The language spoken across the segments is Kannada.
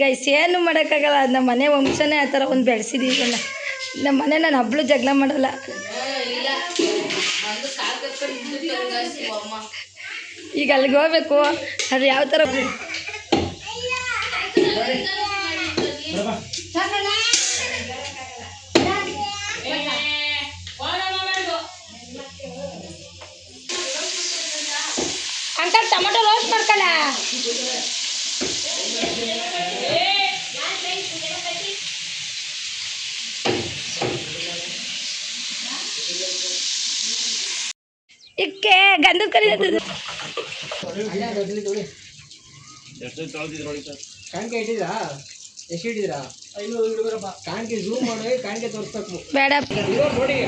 ಗೈಸ್ ಏನು ಮಾಡೋಕ್ಕಾಗಲ್ಲ. ನಮ್ಮ ಮನೆ ವಂಶನೇ ಆ ಥರ ಒಂದು ಬೆಳೆಸಿದೀವಿ ನಮ್ಮ ಮನೆ ನಾನು ಹಬ್ಳು ಜಗಳ ಮಾಡಲ್ಲ. ಈಗ ಅಲ್ಲಿಗೆ ಹೋಗ್ಬೇಕು. ಅದು ಯಾವ ಥರ ಅಂಕಲ್, ಟೊಮೊಟೊ ರೋಸ್ಟ್ ಮಾಡ್ಕೊಳ್ಳ ಇಕ್ಕೆ ಗಂಧದ ಕರಿ ಕಾಣಿಕೆ ಇಟ್ಟಿದ್ರಾ ಎಷ್ಟು ಇಟ್ಟಿದ್ರಾ ಕಾಣಿಕೆ ಝೂಮ್ ಮಾಡಿ ಕಾಣಿಕೆ ತೋರಿಸ್ಬೇಕು ಬೇಡ ನೋಡಿ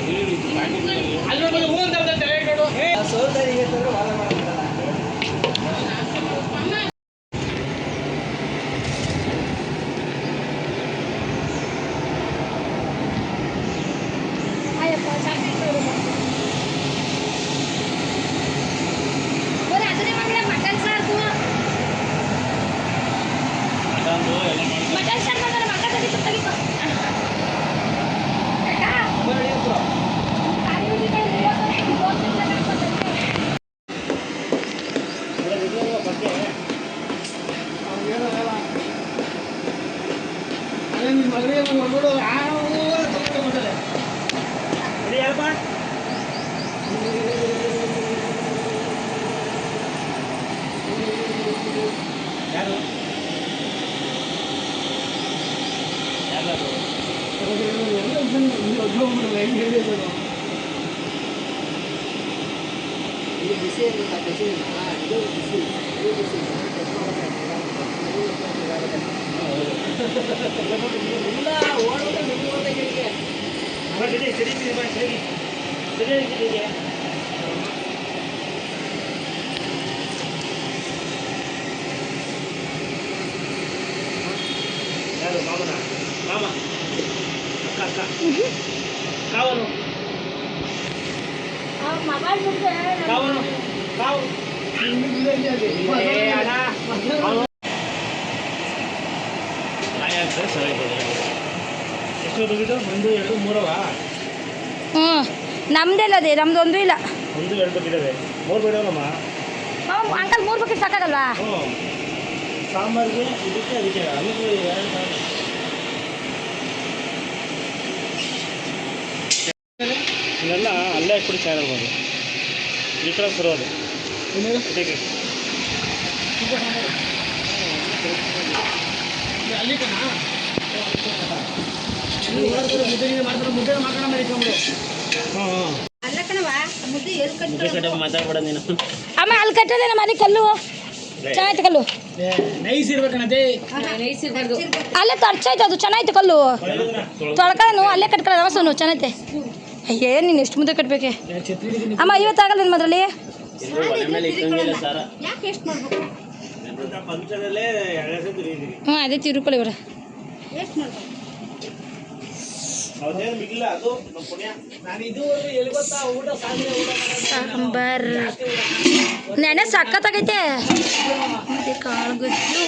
Ini bisa, tak kasih. Ah, itu bisa. Itu bisa. மாமா அக்கா அக்கா காவணும் காவணும் காவணும் ಹ್ಞೂ ನಮ್ದೆಲ್ಲ ಅದೇ, ನಮ್ದು ಇಲ್ಲ ಒಂದು ಎರಡು ಬಿಟ್ಟಿದೆ ಮೂರು ಅಂಕಲ್ ಮೂರು ಬಕೆಟ್ ಸಾಕಾಗಲ್ವಾ? ಇದಕ್ಕೆ ಅದಕ್ಕೆ ಅಲ್ಲೇ ಕುಡಿ ಚೆನ್ನಾಗಿರ್ಬೋದು ಈ ಕಡೆ ಬರೋದು ಕಡೆ ಮಾತಾಡ್ಬೇಡ ನೀನು ಅಮ್ಮ ಅಲ್ಲಿ ಮನೆ ಕಲ್ಲು. ಚೆನ್ನಾಯ್ತು ಕಲ್ಲು. ನೈಸ್ ಅಲ್ಲೇ ತರ್ಚಾಯ್ತು ಅದು ಚೆನ್ನಾಯ್ತು ಕಲ್ಲು. ತೊಳ್ಕೊಳ್ಳೋನು ಅಲ್ಲೇ ಕಟ್ಕೊಳ್ಳೋದು ಅವಸನು ಚೆನ್ನಾಯ್ತೆ ಅಯ್ಯೇ ನೀನು ಎಷ್ಟು ಮುದ್ದೆ ಕಟ್ಬೇಕೆ? ಅಮ್ಮ ಇವತ್ತಾಗಲ್ಲ ನಿಮ್ಮ ಅದರಲ್ಲಿ ಹ್ಞೂ ಅದೇ ತಿರುಕೊಳ್ಳಿ ಇವ್ರೆ ಸಾಂಬಾರ್ ನೆನೆ ಸಕ್ಕತ್ತಾಗೈತೆ ಮತ್ತೆ ಕಾಳುಗೊಜ್ಜು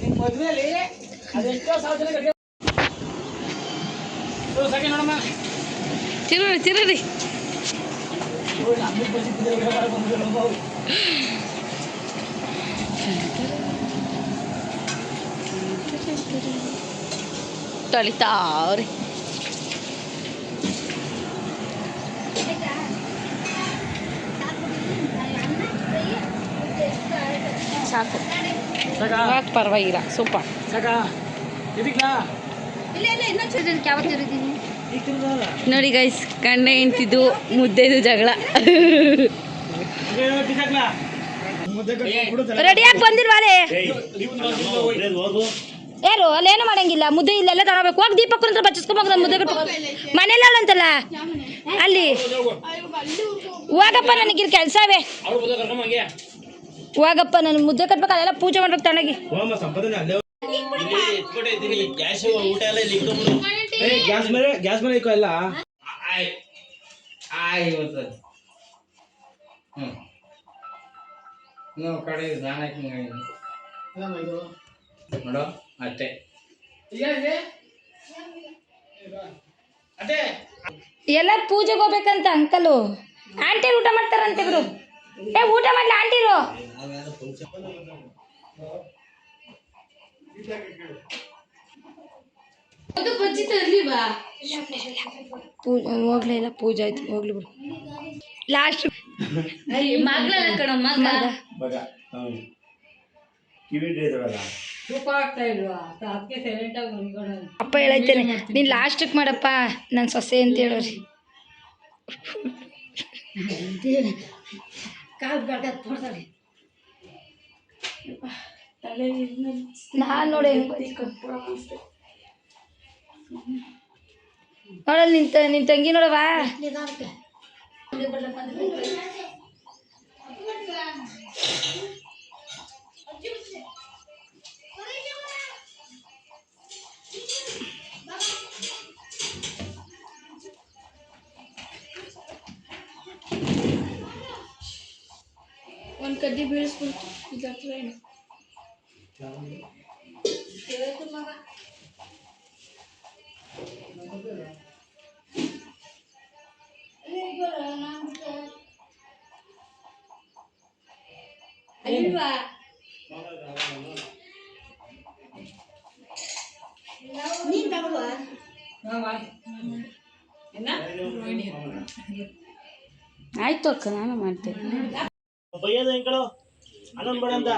ನಿಮ್ಮ ಮದುವೆಯಲ್ಲಿ ತೊಳಿತಾವ್ರಿ ಸಾಕು ಪರವಾಗಿಲ್ಲ ಸೂಪರ್ ನೋಡಿ ಗೈಸ್ ಕಣ್ಣ ಹೆಂಡ್ತಿದ್ದು ಮುದ್ದೆದು ಜಗಳ ರೆಡಿಯಾಗಿ ಹೋಗು ಯಾರು? ಅಲ್ಲೇನು ಮಾಡಂಗಿಲ್ಲ? ಮುದ್ದೆ ಇಲ್ಲೆಲ್ಲ ತಗೋಬೇಕು. ಹೋಗಿ ದೀಪಕ್ ಅಂತ ಬಚ್ಚಿಸ್ಕೊಂಬೋಗ ಮುದ್ದೆ ಮನೇಲಿ ಅವಳಂತಲ್ಲ ಅಲ್ಲಿ. ಹೋಗಪ್ಪ ನನಗೆ ಇಲ್ಲಿ ಕೆಲಸವೇ. ಹೋಗಪ್ಪ ನನ್ ಮುದ್ದೆ ಕಟ್ಬೇಕು ಅಲ್ಲೆಲ್ಲ ಪೂಜೆ ಮಾಡ್ಬೇಕು ತಣಗಿ ಗ್ಯಾಸ್ ಮೇಲೆ ಗ್ಯಾಸ್ ಮೇಲೆ ಇಕ್ಕೋ ಎಲ್ಲ. ಹ್ಞೂ ಕಡೆ ನೋಡು. ಅತ್ತೆ ಅತ್ತೆ ಎಲ್ಲ ಪೂಜೆಗೆ ಹೋಗ್ಬೇಕಂತ ಅಂಕಲು. ಆಂಟಿ ಊಟ ಮಾಡ್ತಾರಂತೆ ಇವರು ಏ ಊಟ ಮಾಡ್ಲ ಆಂಟಿರು ಪೂಜೆ ಹೋಗ್ಲೇ ಇಲ್ಲ ಪೂಜೆ ಆಯ್ತು ಹೋಗ್ಲಿ ಬಿಡು. ಲಾಸ್ಟ್ ಮಗ್ಳಲ್ಲ ಕಣ ಮಗ ಅಪ್ಪ ಹೇಳೈತೇನೆ ನೀನು ಲಾಸ್ಟಿಗೆ ಮಾಡಪ್ಪ ನನ್ನ ಸೊಸೆ ಅಂತ ಹೇಳೋರಿ. ನಾನು ನೋಡಿ ನೋಡಲ್ಲ ನಿನ್ ತ ನಿನ್ ತಂಗಿ ನೋಡವಾ ಒಂದು ಕಡ್ಡಿ ಬೀಳಿಸ್ಬಿಡ್ತು ಇದ್ರ ಹತ್ರ ಏನು ಆಯ್ತು ಅಕ್ಕ ನಾನು ಮಾಡ್ತೇನೆ ಬೈಯೋದು ಹೆಂಗಳು ಅನ್ನೋನ್ ಬೇಡ ಅಂತ.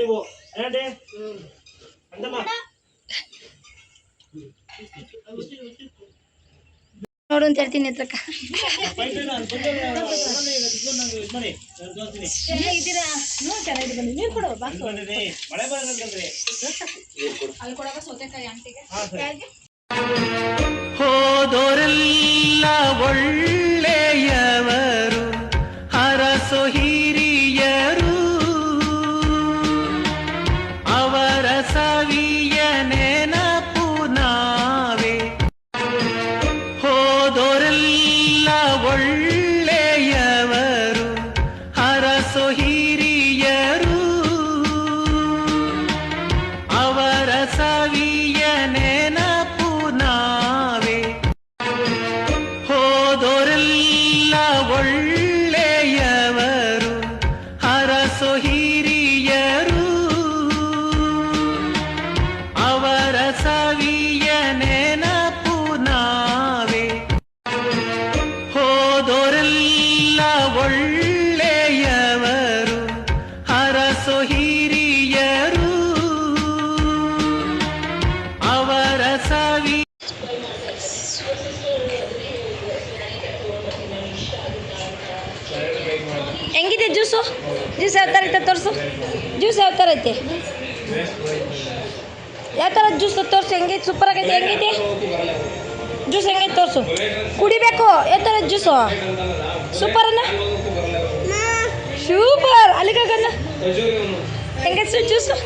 ನೀವು. ಏನಂటే ಅಂತಮ್ಮ ನೋಡು ಅಂತ ಹೇಳ್ತೀನಿ ಹತ್ರಕ್ಕ ಹೋದೋರೆಲ್ಲ ಒಳ್ಳೆಯವರು. so he ಜ್ಯೂಸ್ ಯಾವ ಥರ ಜ್ಯೂಸ್ ತೋರಿಸು ಹೆಂಗೈತೆ ಸೂಪರ್ ಆಗೈತೆ ಹೆಂಗೈತೆ? ಜ್ಯೂಸ್ ಹೆಂಗೈತೆ ತೋರಿಸು? ಕುಡಿಬೇಕು ಯಾವ ಥರ ಜ್ಯೂಸು? ಸೂಪರ್ ಅನ್ನ? ಸೂಪರ್ ಅಲ್ಲಿಗಾಗನ್ನ ಹೆಂಗೈತೆ ಜ್ಯೂಸು?